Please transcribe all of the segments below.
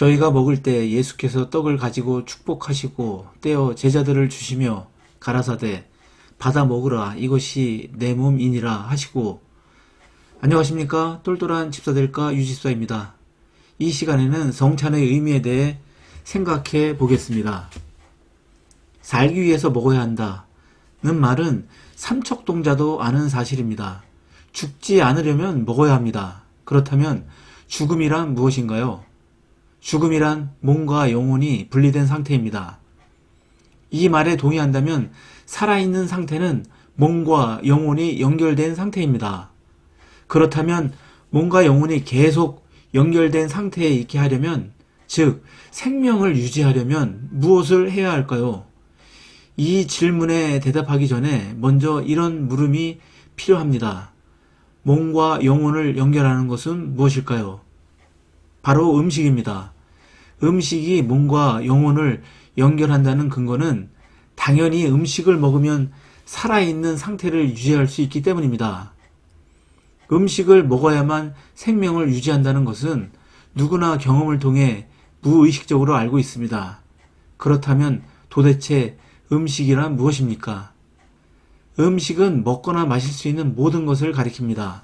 저희가 먹을 때 예수께서 떡을 가지고 축복하시고 떼어 제자들을 주시며 가라사대 받아 먹으라 이것이 내 몸이니라 하시고 안녕하십니까 똘똘한 집사들과 유집사입니다. 이 시간에는 성찬의 의미에 대해 생각해 보겠습니다. 살기 위해서 먹어야 한다는 말은 삼척동자도 아는 사실입니다. 죽지 않으려면 먹어야 합니다. 그렇다면 죽음이란 무엇인가요? 죽음이란 몸과 영혼이 분리된 상태입니다. 이 말에 동의한다면 살아있는 상태는 몸과 영혼이 연결된 상태입니다. 그렇다면 몸과 영혼이 계속 연결된 상태에 있게 하려면, 즉, 생명을 유지하려면 무엇을 해야 할까요? 이 질문에 대답하기 전에 먼저 이런 물음이 필요합니다. 몸과 영혼을 연결하는 것은 무엇일까요? 바로 음식입니다. 음식이 몸과 영혼을 연결한다는 근거는 당연히 음식을 먹으면 살아있는 상태를 유지할 수 있기 때문입니다. 음식을 먹어야만 생명을 유지한다는 것은 누구나 경험을 통해 무의식적으로 알고 있습니다. 그렇다면 도대체 음식이란 무엇입니까? 음식은 먹거나 마실 수 있는 모든 것을 가리킵니다.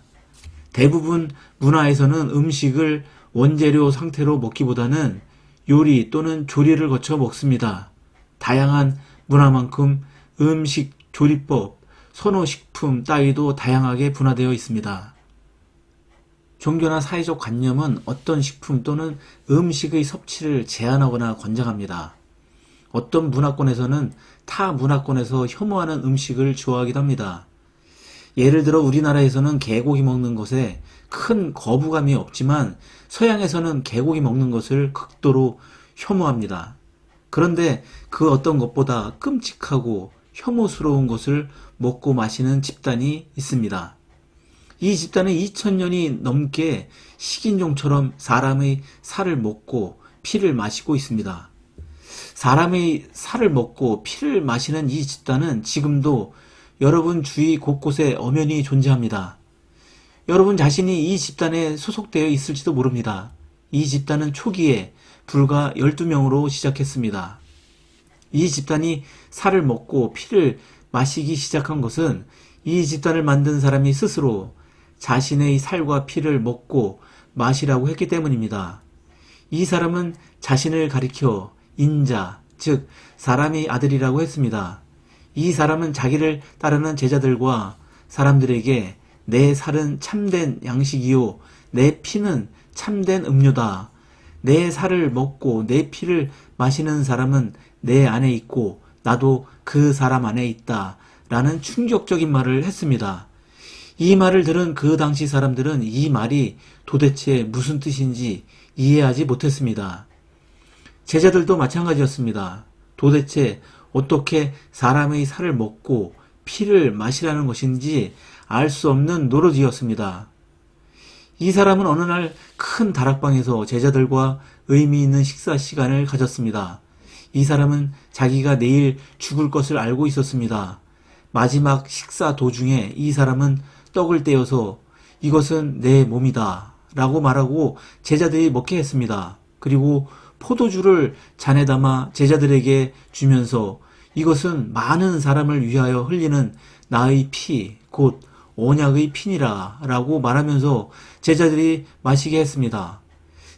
대부분 문화에서는 음식을 원재료 상태로 먹기보다는 요리 또는 조리를 거쳐 먹습니다. 다양한 문화만큼 음식 조리법, 선호식품 따위도 다양하게 분화되어 있습니다. 종교나 사회적 관념은 어떤 식품 또는 음식의 섭취를 제한하거나 권장합니다. 어떤 문화권에서는 타 문화권에서 혐오하는 음식을 좋아하기도 합니다. 예를 들어 우리나라에서는 개고기 먹는 것에 큰 거부감이 없지만 서양에서는 개고기 먹는 것을 극도로 혐오합니다. 그런데 그 어떤 것보다 끔찍하고 혐오스러운 것을 먹고 마시는 집단이 있습니다. 이 집단은 2000년이 넘게 식인종처럼 사람의 살을 먹고 피를 마시고 있습니다. 사람의 살을 먹고 피를 마시는 이 집단은 지금도 여러분 주위 곳곳에 엄연히 존재합니다. 여러분 자신이 이 집단에 소속되어 있을지도 모릅니다. 이 집단은 초기에 불과 12명으로 시작했습니다. 이 집단이 살을 먹고 피를 마시기 시작한 것은 이 집단을 만든 사람이 스스로 자신의 살과 피를 먹고 마시라고 했기 때문입니다. 이 사람은 자신을 가리켜 인자, 즉 사람의 아들이라고 했습니다. 이 사람은 자기를 따르는 제자들과 사람들에게 내 살은 참된 양식이요, 내 피는 참된 음료다. 내 살을 먹고 내 피를 마시는 사람은 내 안에 있고 나도 그 사람 안에 있다. 라는 충격적인 말을 했습니다. 이 말을 들은 그 당시 사람들은 이 말이 도대체 무슨 뜻인지 이해하지 못했습니다. 제자들도 마찬가지였습니다. 도대체 어떻게 사람의 살을 먹고 피를 마시라는 것인지 알 수 없는 노릇이었습니다. 이 사람은 어느 날 큰 다락방에서 제자들과 의미 있는 식사 시간을 가졌습니다. 이 사람은 자기가 내일 죽을 것을 알고 있었습니다. 마지막 식사 도중에 이 사람은 떡을 떼어서 이것은 내 몸이다 라고 말하고 제자들이 먹게 했습니다. 그리고 포도주를 잔에 담아 제자들에게 주면서 이것은 많은 사람을 위하여 흘리는 나의 피, 곧 언약의 피니라 라고 말하면서 제자들이 마시게 했습니다.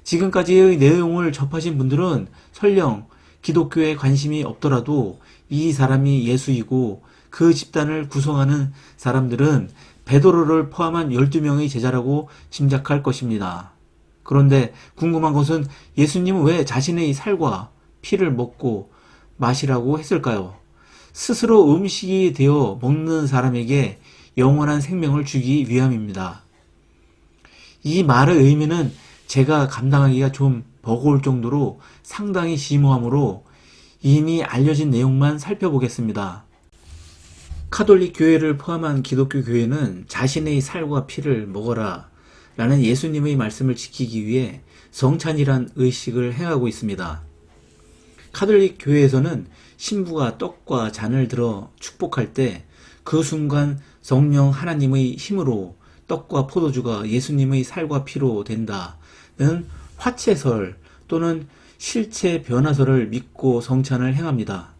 지금까지의 내용을 접하신 분들은 설령 기독교에 관심이 없더라도 이 사람이 예수이고 그 집단을 구성하는 사람들은 베드로를 포함한 12명의 제자라고 짐작할 것입니다. 그런데 궁금한 것은 예수님은 왜 자신의 살과 피를 먹고 마시라고 했을까요? 스스로 음식이 되어 먹는 사람에게 영원한 생명을 주기 위함입니다. 이 말의 의미는 제가 감당하기가 좀 버거울 정도로 상당히 심오하므로 이미 알려진 내용만 살펴보겠습니다. 카톨릭 교회를 포함한 기독교 교회는 자신의 살과 피를 먹어라 라는 예수님의 말씀을 지키기 위해 성찬이란 의식을 행하고 있습니다. 카톨릭 교회에서는 신부가 떡과 잔을 들어 축복할 때 그 순간 성령 하나님의 힘으로 떡과 포도주가 예수님의 살과 피로 된다는 화채설 또는 실체 변화설을 믿고 성찬을 행합니다.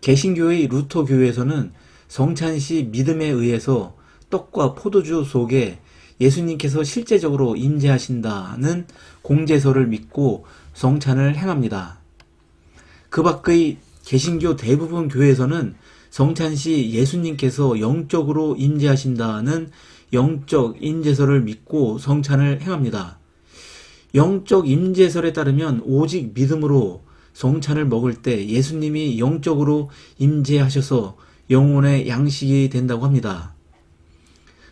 개신교의 루터 교회에서는 성찬 시 믿음에 의해서 떡과 포도주 속에 예수님께서 실제적으로 임재하신다는 공제설을 믿고 성찬을 행합니다. 그 밖의 개신교 대부분 교회에서는 성찬 시 예수님께서 영적으로 임재하신다는 영적 임재설을 믿고 성찬을 행합니다. 영적 임재설에 따르면 오직 믿음으로 성찬을 먹을 때 예수님이 영적으로 임재하셔서 영혼의 양식이 된다고 합니다.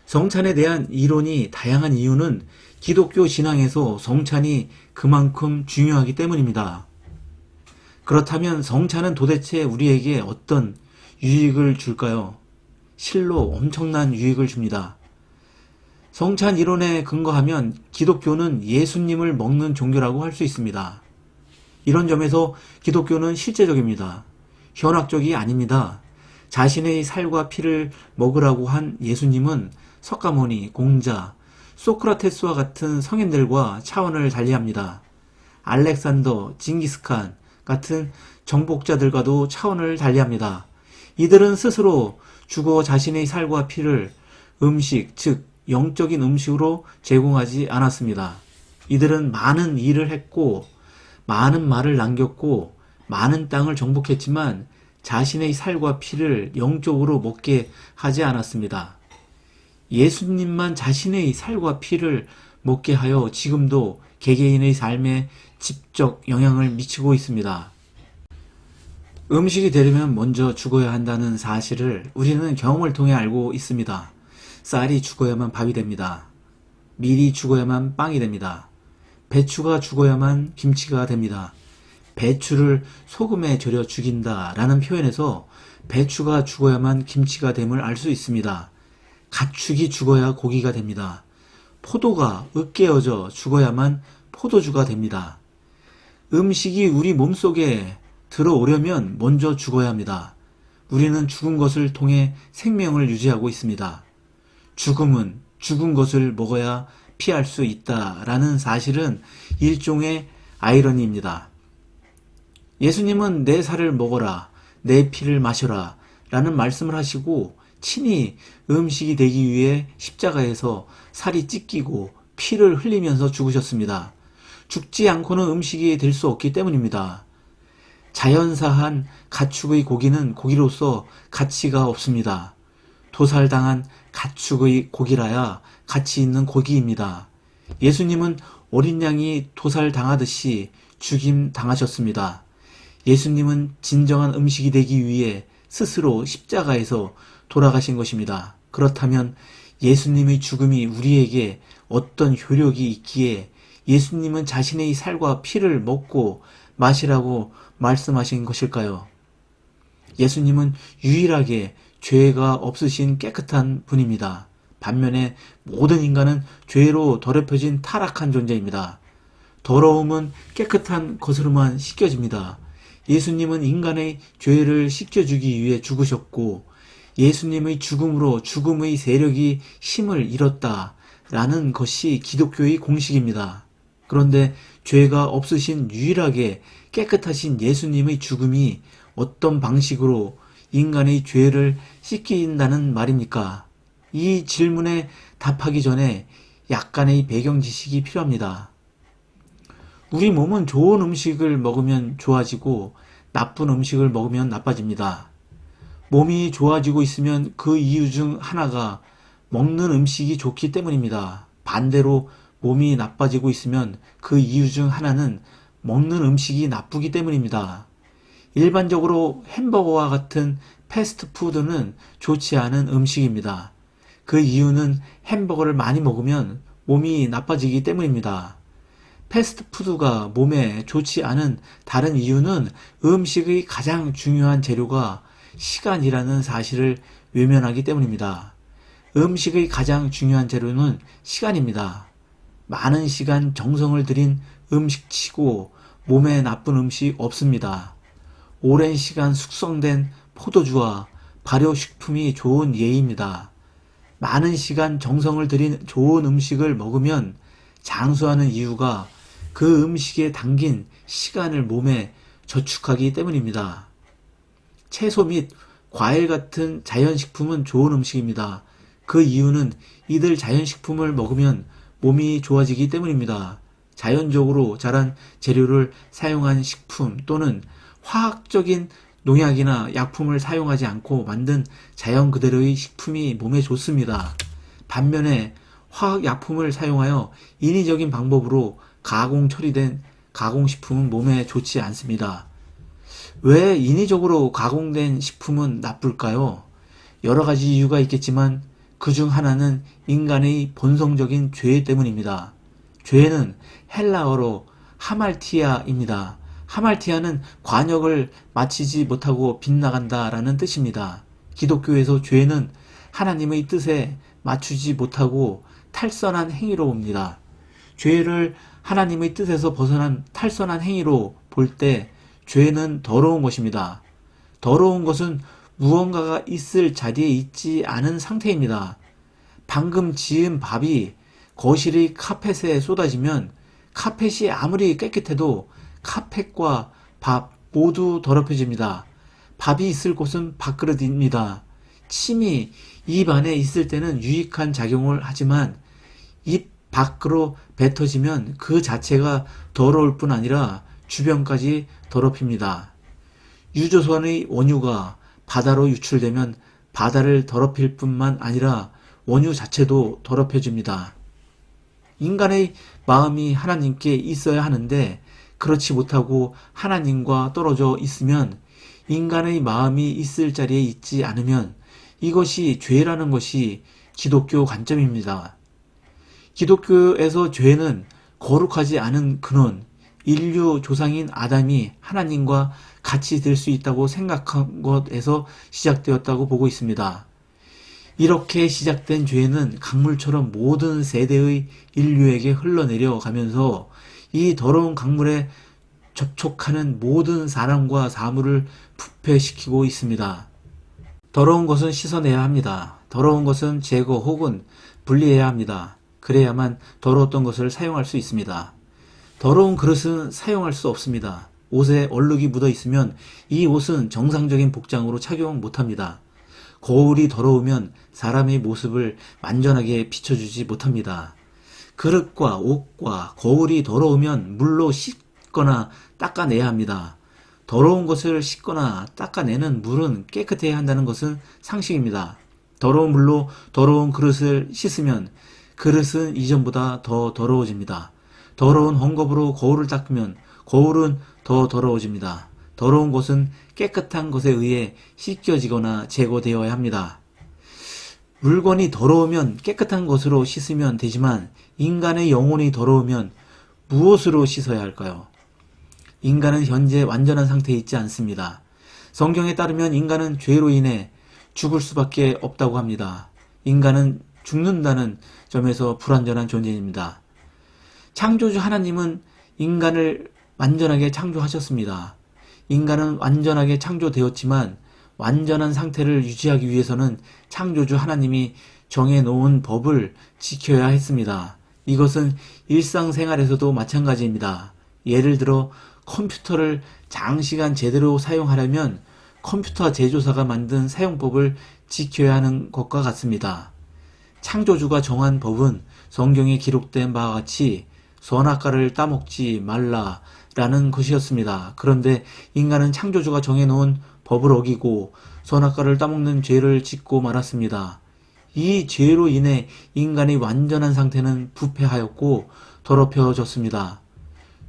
성찬에 대한 이론이 다양한 이유는 기독교 신앙에서 성찬이 그만큼 중요하기 때문입니다. 그렇다면 성찬은 도대체 우리에게 어떤 유익을 줄까요? 실로 엄청난 유익을 줍니다. 성찬 이론에 근거하면 기독교는 예수님을 먹는 종교라고 할 수 있습니다. 이런 점에서 기독교는 실제적입니다. 현학적이 아닙니다. 자신의 살과 피를 먹으라고 한 예수님은 석가모니, 공자, 소크라테스와 같은 성인들과 차원을 달리합니다. 알렉산더, 징기스칸 같은 정복자들과도 차원을 달리합니다. 이들은 스스로 죽어 자신의 살과 피를 음식, 즉 영적인 음식으로 제공하지 않았습니다. 이들은 많은 일을 했고 많은 말을 남겼고 많은 땅을 정복했지만 자신의 살과 피를 영적으로 먹게 하지 않았습니다. 예수님만 자신의 살과 피를 먹게 하여 지금도 개개인의 삶에 직접 영향을 미치고 있습니다. 음식이 되려면 먼저 죽어야 한다는 사실을 우리는 경험을 통해 알고 있습니다. 쌀이 죽어야만 밥이 됩니다. 밀이 죽어야만 빵이 됩니다. 배추가 죽어야만 김치가 됩니다. 배추를 소금에 절여 죽인다 라는 표현에서 배추가 죽어야만 김치가 됨을 알 수 있습니다. 가축이 죽어야 고기가 됩니다. 포도가 으깨어져 죽어야만 포도주가 됩니다. 음식이 우리 몸속에 들어오려면 먼저 죽어야 합니다. 우리는 죽은 것을 통해 생명을 유지하고 있습니다. 죽음은 죽은 것을 먹어야 피할 수 있다라는 사실은 일종의 아이러니입니다. 예수님은 내 살을 먹어라, 내 피를 마셔라 라는 말씀을 하시고 친히 음식이 되기 위해 십자가에서 살이 찢기고 피를 흘리면서 죽으셨습니다. 죽지 않고는 음식이 될 수 없기 때문입니다. 자연사한 가축의 고기는 고기로서 가치가 없습니다. 도살당한 가축의 고기라야 가치 있는 고기입니다. 예수님은 어린 양이 도살당하듯이 죽임 당하셨습니다. 예수님은 진정한 음식이 되기 위해 스스로 십자가에서 돌아가신 것입니다. 그렇다면 예수님의 죽음이 우리에게 어떤 효력이 있기에 예수님은 자신의 살과 피를 먹고 마시라고 말씀하신 것일까요? 예수님은 유일하게 죄가 없으신 깨끗한 분입니다. 반면에 모든 인간은 죄로 더럽혀진 타락한 존재입니다. 더러움은 깨끗한 것으로만 씻겨집니다. 예수님은 인간의 죄를 씻겨주기 위해 죽으셨고 예수님의 죽음으로 죽음의 세력이 힘을 잃었다. 라는 것이 기독교의 공식입니다. 그런데 죄가 없으신 유일하게 깨끗하신 예수님의 죽음이 어떤 방식으로 인간의 죄를 씻긴다는 말입니까? 이 질문에 답하기 전에 약간의 배경 지식이 필요합니다. 우리 몸은 좋은 음식을 먹으면 좋아지고 나쁜 음식을 먹으면 나빠집니다. 몸이 좋아지고 있으면 그 이유 중 하나가 먹는 음식이 좋기 때문입니다. 반대로 몸이 나빠지고 있으면 그 이유 중 하나는 먹는 음식이 나쁘기 때문입니다. 일반적으로 햄버거와 같은 패스트푸드는 좋지 않은 음식입니다. 그 이유는 햄버거를 많이 먹으면 몸이 나빠지기 때문입니다. 패스트푸드가 몸에 좋지 않은 다른 이유는 음식의 가장 중요한 재료가 시간이라는 사실을 외면하기 때문입니다. 음식의 가장 중요한 재료는 시간입니다. 많은 시간 정성을 들인 음식치고 몸에 나쁜 음식 없습니다. 오랜 시간 숙성된 포도주와 발효식품이 좋은 예입니다. 많은 시간 정성을 들인 좋은 음식을 먹으면 장수하는 이유가 그 음식에 담긴 시간을 몸에 저축하기 때문입니다. 채소 및 과일 같은 자연식품은 좋은 음식입니다. 그 이유는 이들 자연식품을 먹으면 몸이 좋아지기 때문입니다. 자연적으로 자란 재료를 사용한 식품 또는 화학적인 농약이나 약품을 사용하지 않고 만든 자연 그대로의 식품이 몸에 좋습니다. 반면에 화학 약품을 사용하여 인위적인 방법으로 가공 처리된 가공식품은 몸에 좋지 않습니다. 왜 인위적으로 가공된 식품은 나쁠까요? 여러 가지 이유가 있겠지만 그 중 하나는 인간의 본성적인 죄 때문입니다. 죄는 헬라어로 하말티아입니다. 하말티아는 관역을 마치지 못하고 빗나간다라는 뜻입니다. 기독교에서 죄는 하나님의 뜻에 맞추지 못하고 탈선한 행위로 봅니다. 죄를 하나님의 뜻에서 벗어난 탈선한 행위로 볼 때 죄는 더러운 것입니다. 더러운 것은 무언가가 있을 자리에 있지 않은 상태입니다. 방금 지은 밥이 거실의 카펫에 쏟아지면 카펫이 아무리 깨끗해도 카펫과 밥 모두 더럽혀집니다. 밥이 있을 곳은 밥그릇입니다. 침이 입 안에 있을 때는 유익한 작용을 하지만 입 밖으로 뱉어지면 그 자체가 더러울 뿐 아니라 주변까지 더럽힙니다. 유조선의 원유가 바다로 유출되면 바다를 더럽힐 뿐만 아니라 원유 자체도 더럽혀집니다. 인간의 마음이 하나님께 있어야 하는데 그렇지 못하고 하나님과 떨어져 있으면 인간의 마음이 있을 자리에 있지 않으면 이것이 죄라는 것이 기독교 관점입니다. 기독교에서 죄는 거룩하지 않은 근원, 인류 조상인 아담이 하나님과 같이 될 수 있다고 생각한 것에서 시작되었다고 보고 있습니다. 이렇게 시작된 죄는 강물처럼 모든 세대의 인류에게 흘러내려 가면서 이 더러운 강물에 접촉하는 모든 사람과 사물을 부패시키고 있습니다. 더러운 것은 씻어내야 합니다. 더러운 것은 제거 혹은 분리해야 합니다. 그래야만 더러웠던 것을 사용할 수 있습니다. 더러운 그릇은 사용할 수 없습니다. 옷에 얼룩이 묻어 있으면 이 옷은 정상적인 복장으로 착용 못합니다. 거울이 더러우면 사람의 모습을 완전하게 비춰주지 못합니다. 그릇과 옷과 거울이 더러우면 물로 씻거나 닦아내야 합니다. 더러운 것을 씻거나 닦아내는 물은 깨끗해야 한다는 것은 상식입니다. 더러운 물로 더러운 그릇을 씻으면 그릇은 이전보다 더 더러워집니다. 더러운 헝겊으로 거울을 닦으면 거울은 더 더러워집니다. 더러운 것은 깨끗한 것에 의해 씻겨지거나 제거되어야 합니다. 물건이 더러우면 깨끗한 것으로 씻으면 되지만 인간의 영혼이 더러우면 무엇으로 씻어야 할까요? 인간은 현재 완전한 상태에 있지 않습니다. 성경에 따르면 인간은 죄로 인해 죽을 수밖에 없다고 합니다. 인간은 죽는다는 점에서 불완전한 존재입니다. 창조주 하나님은 인간을 완전하게 창조하셨습니다. 인간은 완전하게 창조되었지만 완전한 상태를 유지하기 위해서는 창조주 하나님이 정해놓은 법을 지켜야 했습니다. 이것은 일상생활에서도 마찬가지입니다. 예를 들어 컴퓨터를 장시간 제대로 사용하려면 컴퓨터 제조사가 만든 사용법을 지켜야 하는 것과 같습니다. 창조주가 정한 법은 성경에 기록된 바와 같이 선악과를 따먹지 말라 라는 것이었습니다. 그런데 인간은 창조주가 정해놓은 법을 어기고 선악과를 따먹는 죄를 짓고 말았습니다. 이 죄로 인해 인간의 완전한 상태는 부패하였고 더럽혀졌습니다.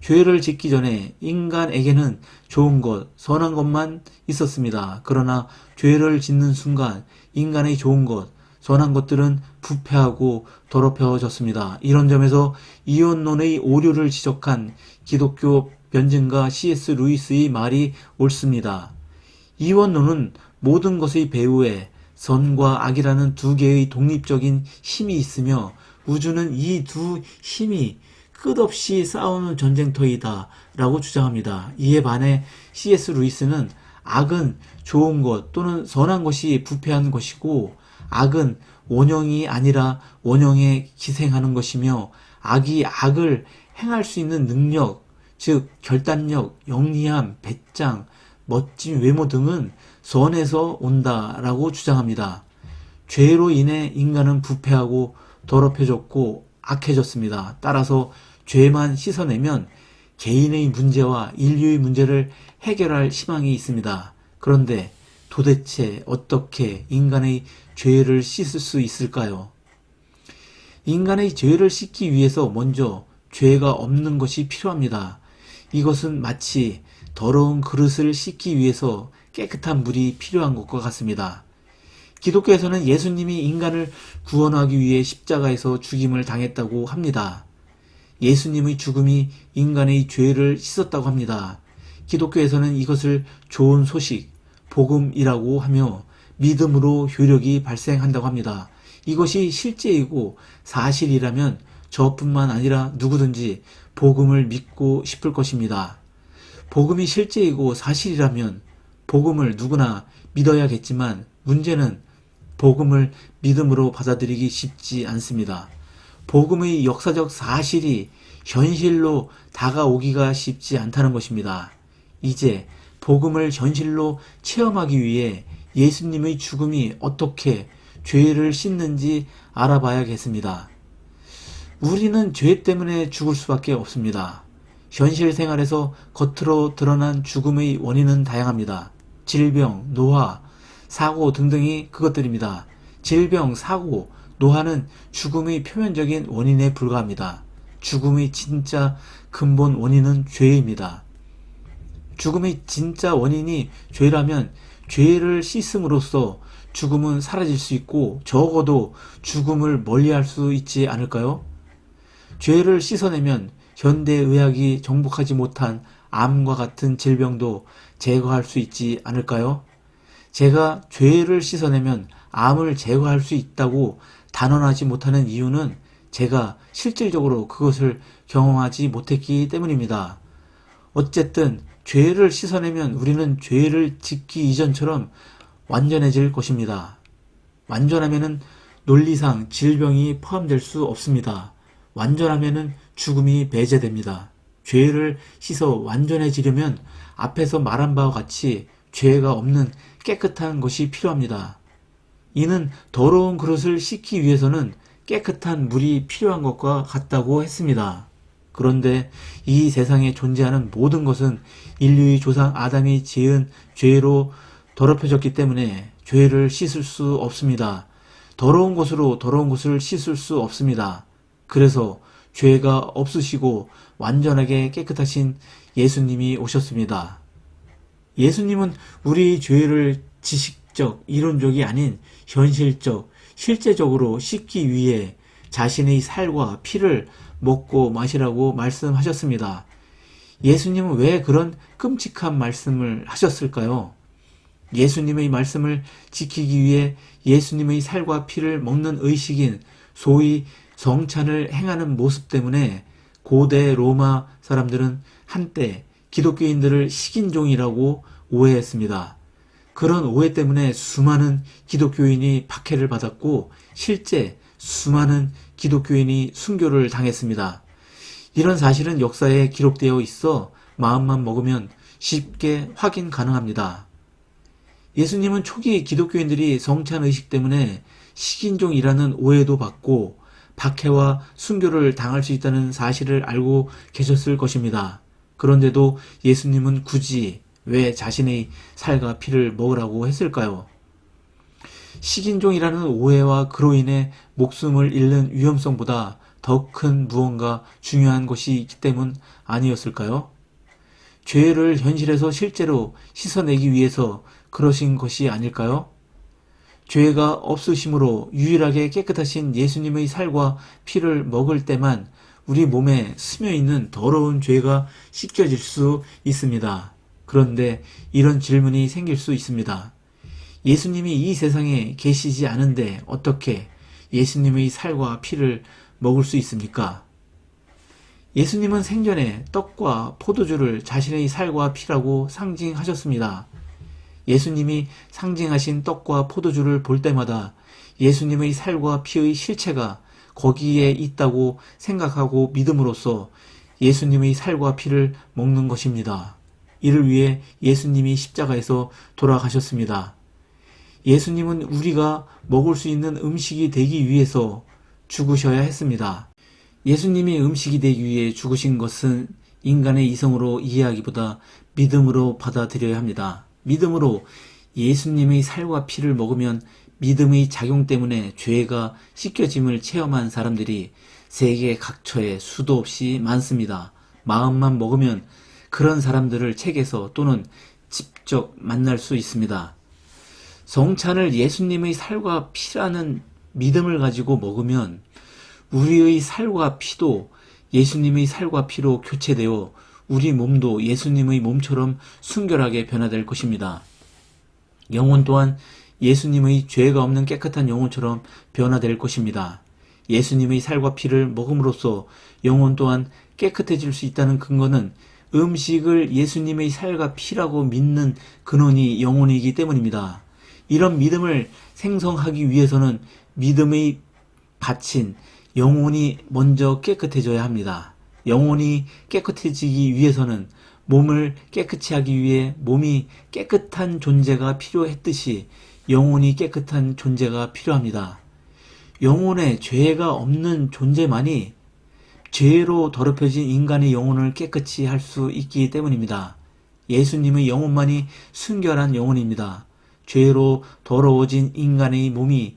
죄를 짓기 전에 인간에게는 좋은 것, 선한 것만 있었습니다. 그러나 죄를 짓는 순간 인간의 좋은 것, 선한 것들은 부패하고 더럽혀졌습니다. 이런 점에서 이혼론의 오류를 지적한 기독교 변증가 C.S. 루이스의 말이 옳습니다. 이원론은 모든 것의 배후에 선과 악이라는 두 개의 독립적인 힘이 있으며 우주는 이 두 힘이 끝없이 싸우는 전쟁터이다 라고 주장합니다. 이에 반해 C.S. 루이스는 악은 좋은 것 또는 선한 것이 부패한 것이고 악은 원형이 아니라 원형에 기생하는 것이며 악이 악을 행할 수 있는 능력, 즉 결단력, 영리함, 배짱, 멋진 외모 등은 선에서 온다라고 주장합니다. 죄로 인해 인간은 부패하고 더럽혀졌고 악해졌습니다. 따라서 죄만 씻어내면 개인의 문제와 인류의 문제를 해결할 희망이 있습니다. 그런데 도대체 어떻게 인간의 죄를 씻을 수 있을까요? 인간의 죄를 씻기 위해서 먼저 죄가 없는 것이 필요합니다. 이것은 마치 더러운 그릇을 씻기 위해서 깨끗한 물이 필요한 것과 같습니다. 기독교에서는 예수님이 인간을 구원하기 위해 십자가에서 죽임을 당했다고 합니다. 예수님의 죽음이 인간의 죄를 씻었다고 합니다. 기독교에서는 이것을 좋은 소식, 복음이라고 하며 믿음으로 효력이 발생한다고 합니다. 이것이 실제이고 사실이라면 저뿐만 아니라 누구든지 복음을 믿고 싶을 것입니다. 복음이 실제이고 사실이라면 복음을 누구나 믿어야겠지만 문제는 복음을 믿음으로 받아들이기 쉽지 않습니다. 복음의 역사적 사실이 현실로 다가오기가 쉽지 않다는 것입니다. 이제 복음을 현실로 체험하기 위해 예수님의 죽음이 어떻게 죄를 씻는지 알아봐야겠습니다. 우리는 죄 때문에 죽을 수밖에 없습니다. 현실 생활에서 겉으로 드러난 죽음의 원인은 다양합니다. 질병, 노화, 사고 등등이 그것들입니다. 질병, 사고, 노화는 죽음의 표면적인 원인에 불과합니다. 죽음의 진짜 근본 원인은 죄입니다. 죽음의 진짜 원인이 죄라면 죄를 씻음으로써 죽음은 사라질 수 있고 적어도 죽음을 멀리할 수 있지 않을까요? 죄를 씻어내면 현대 의학이 정복하지 못한 암과 같은 질병도 제거할 수 있지 않을까요? 제가 죄를 씻어내면 암을 제거할 수 있다고 단언하지 못하는 이유는 제가 실질적으로 그것을 경험하지 못했기 때문입니다. 어쨌든 죄를 씻어내면 우리는 죄를 짓기 이전처럼 완전해질 것입니다. 완전하면은 논리상 질병이 포함될 수 없습니다. 완전하면은 죽음이 배제됩니다. 죄를 씻어 완전해지려면 앞에서 말한 바와 같이 죄가 없는 깨끗한 것이 필요합니다. 이는 더러운 그릇을 씻기 위해서는 깨끗한 물이 필요한 것과 같다고 했습니다. 그런데 이 세상에 존재하는 모든 것은 인류의 조상 아담이 지은 죄로 더럽혀졌기 때문에 죄를 씻을 수 없습니다. 더러운 것으로 더러운 것을 씻을 수 없습니다. 그래서 죄가 없으시고 완전하게 깨끗하신 예수님이 오셨습니다. 예수님은 우리 죄를 지식적, 이론적이 아닌 현실적, 실제적으로 씻기 위해 자신의 살과 피를 먹고 마시라고 말씀하셨습니다. 예수님은 왜 그런 끔찍한 말씀을 하셨을까요? 예수님의 말씀을 지키기 위해 예수님의 살과 피를 먹는 의식인 소위 성찬을 행하는 모습 때문에 고대 로마 사람들은 한때 기독교인들을 식인종이라고 오해했습니다. 그런 오해 때문에 수많은 기독교인이 박해를 받았고 실제 수많은 기독교인이 순교를 당했습니다. 이런 사실은 역사에 기록되어 있어 마음만 먹으면 쉽게 확인 가능합니다. 예수님은 초기 기독교인들이 성찬 의식 때문에 식인종이라는 오해도 받고 박해와 순교를 당할 수 있다는 사실을 알고 계셨을 것입니다. 그런데도 예수님은 굳이 왜 자신의 살과 피를 먹으라고 했을까요? 식인종이라는 오해와 그로 인해 목숨을 잃는 위험성보다 더 큰 무언가 중요한 것이 있기 때문 아니었을까요? 죄를 현실에서 실제로 씻어내기 위해서 그러신 것이 아닐까요? 죄가 없으심으로 유일하게 깨끗하신 예수님의 살과 피를 먹을 때만 우리 몸에 스며 있는 더러운 죄가 씻겨질 수 있습니다. 그런데 이런 질문이 생길 수 있습니다. 예수님이 이 세상에 계시지 않은데 어떻게 예수님의 살과 피를 먹을 수 있습니까? 예수님은 생전에 떡과 포도주를 자신의 살과 피라고 상징하셨습니다. 예수님이 상징하신 떡과 포도주를 볼 때마다 예수님의 살과 피의 실체가 거기에 있다고 생각하고 믿음으로써 예수님의 살과 피를 먹는 것입니다. 이를 위해 예수님이 십자가에서 돌아가셨습니다. 예수님은 우리가 먹을 수 있는 음식이 되기 위해서 죽으셔야 했습니다. 예수님이 음식이 되기 위해 죽으신 것은 인간의 이성으로 이해하기보다 믿음으로 받아들여야 합니다. 믿음으로 예수님의 살과 피를 먹으면 믿음의 작용 때문에 죄가 씻겨짐을 체험한 사람들이 세계 각처에 수도 없이 많습니다. 마음만 먹으면 그런 사람들을 책에서 또는 직접 만날 수 있습니다. 성찬을 예수님의 살과 피라는 믿음을 가지고 먹으면 우리의 살과 피도 예수님의 살과 피로 교체되어 우리 몸도 예수님의 몸처럼 순결하게 변화될 것입니다. 영혼 또한 예수님의 죄가 없는 깨끗한 영혼처럼 변화될 것입니다. 예수님의 살과 피를 먹음으로써 영혼 또한 깨끗해질 수 있다는 근거는 음식을 예수님의 살과 피라고 믿는 근원이 영혼이기 때문입니다. 이런 믿음을 생성하기 위해서는 믿음의 바친 영혼이 먼저 깨끗해져야 합니다. 영혼이 깨끗해지기 위해서는 몸을 깨끗이 하기 위해 몸이 깨끗한 존재가 필요했듯이 영혼이 깨끗한 존재가 필요합니다. 영혼에 죄가 없는 존재만이 죄로 더럽혀진 인간의 영혼을 깨끗이 할 수 있기 때문입니다. 예수님의 영혼만이 순결한 영혼입니다. 죄로 더러워진 인간의 몸이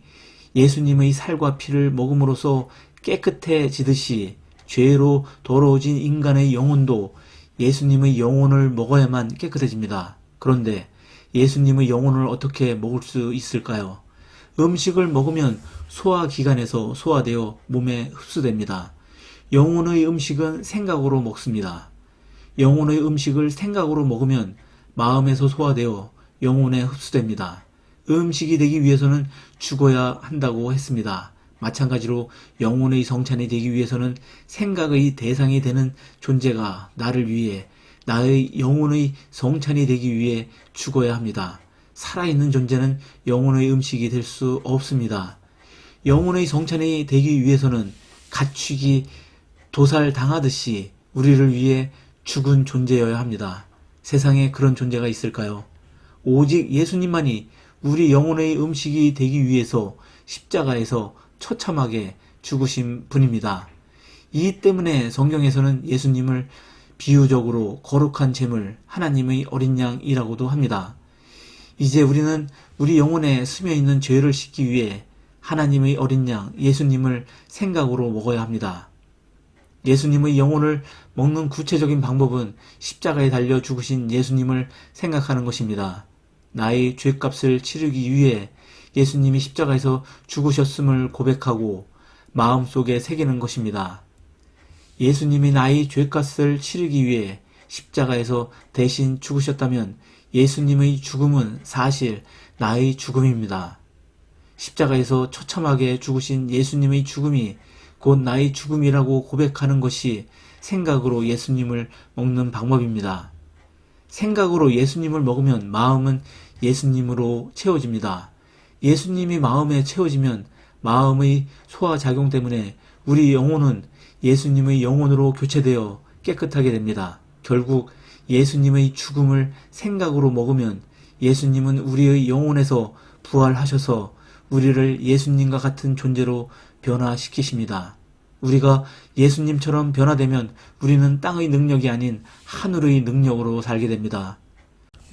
예수님의 살과 피를 먹음으로써 깨끗해지듯이 죄로 더러워진 인간의 영혼도 예수님의 영혼을 먹어야만 깨끗해집니다. 그런데 예수님의 영혼을 어떻게 먹을 수 있을까요? 음식을 먹으면 소화기관에서 소화되어 몸에 흡수됩니다. 영혼의 음식은 생각으로 먹습니다. 영혼의 음식을 생각으로 먹으면 마음에서 소화되어 영혼에 흡수됩니다. 음식이 되기 위해서는 죽어야 한다고 했습니다. 마찬가지로 영혼의 성찬이 되기 위해서는 생각의 대상이 되는 존재가 나를 위해 나의 영혼의 성찬이 되기 위해 죽어야 합니다. 살아있는 존재는 영혼의 음식이 될 수 없습니다. 영혼의 성찬이 되기 위해서는 가축이 도살 당하듯이 우리를 위해 죽은 존재여야 합니다. 세상에 그런 존재가 있을까요? 오직 예수님만이 우리 영혼의 음식이 되기 위해서 십자가에서 처참하게 죽으신 분입니다. 이 때문에 성경에서는 예수님을 비유적으로 거룩한 재물 하나님의 어린 양이라고도 합니다. 이제 우리는 우리 영혼에 스며 있는 죄를 씻기 위해 하나님의 어린 양 예수님을 생각으로 먹어야 합니다. 예수님의 영혼을 먹는 구체적인 방법은 십자가에 달려 죽으신 예수님을 생각하는 것입니다. 나의 죄값을 치르기 위해 예수님이 십자가에서 죽으셨음을 고백하고 마음속에 새기는 것입니다. 예수님이 나의 죄값을 치르기 위해 십자가에서 대신 죽으셨다면 예수님의 죽음은 사실 나의 죽음입니다. 십자가에서 처참하게 죽으신 예수님의 죽음이 곧 나의 죽음이라고 고백하는 것이 생각으로 예수님을 먹는 방법입니다. 생각으로 예수님을 먹으면 마음은 예수님으로 채워집니다. 예수님이 마음에 채워지면 마음의 소화작용 때문에 우리 영혼은 예수님의 영혼으로 교체되어 깨끗하게 됩니다. 결국 예수님의 죽음을 생각으로 먹으면 예수님은 우리의 영혼에서 부활하셔서 우리를 예수님과 같은 존재로 변화시키십니다. 우리가 예수님처럼 변화되면 우리는 땅의 능력이 아닌 하늘의 능력으로 살게 됩니다.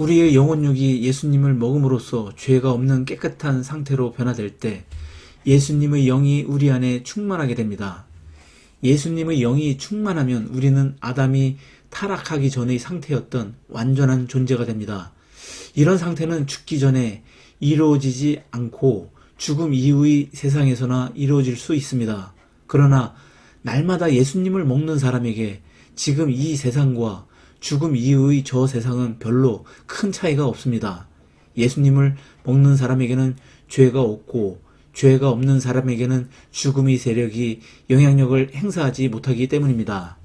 우리의 영혼육이 예수님을 먹음으로써 죄가 없는 깨끗한 상태로 변화될 때 예수님의 영이 우리 안에 충만하게 됩니다. 예수님의 영이 충만하면 우리는 아담이 타락하기 전의 상태였던 완전한 존재가 됩니다. 이런 상태는 죽기 전에 이루어지지 않고 죽음 이후의 세상에서나 이루어질 수 있습니다. 그러나 날마다 예수님을 먹는 사람에게 지금 이 세상과 죽음 이후의 저 세상은 별로 큰 차이가 없습니다. 예수님을 먹는 사람에게는 죄가 없고 죄가 없는 사람에게는 죽음의 세력이 영향력을 행사하지 못하기 때문입니다.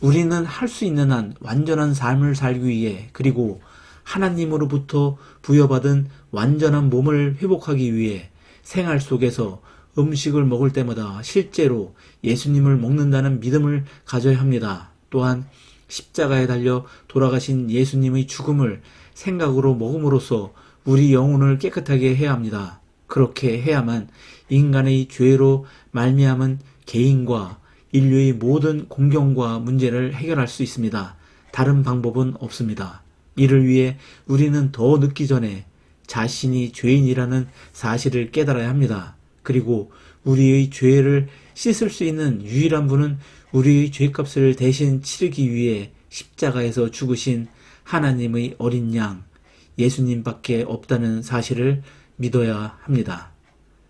우리는 할 수 있는 한 완전한 삶을 살기 위해 그리고 하나님으로부터 부여받은 완전한 몸을 회복하기 위해 생활 속에서 음식을 먹을 때마다 실제로 예수님을 먹는다는 믿음을 가져야 합니다. 또한 십자가에 달려 돌아가신 예수님의 죽음을 생각으로 먹음으로써 우리 영혼을 깨끗하게 해야 합니다. 그렇게 해야만 인간의 죄로 말미암은 개인과 인류의 모든 공경과 문제를 해결할 수 있습니다. 다른 방법은 없습니다. 이를 위해 우리는 더 늦기 전에 자신이 죄인이라는 사실을 깨달아야 합니다. 그리고 우리의 죄를 씻을 수 있는 유일한 분은 우리의 죄값을 대신 치르기 위해 십자가에서 죽으신 하나님의 어린 양 예수님밖에 없다는 사실을 믿어야 합니다.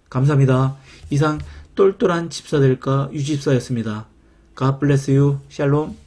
감사합니다. 이상 똘똘한 집사들과 유집사였습니다. God bless you. 샬롬.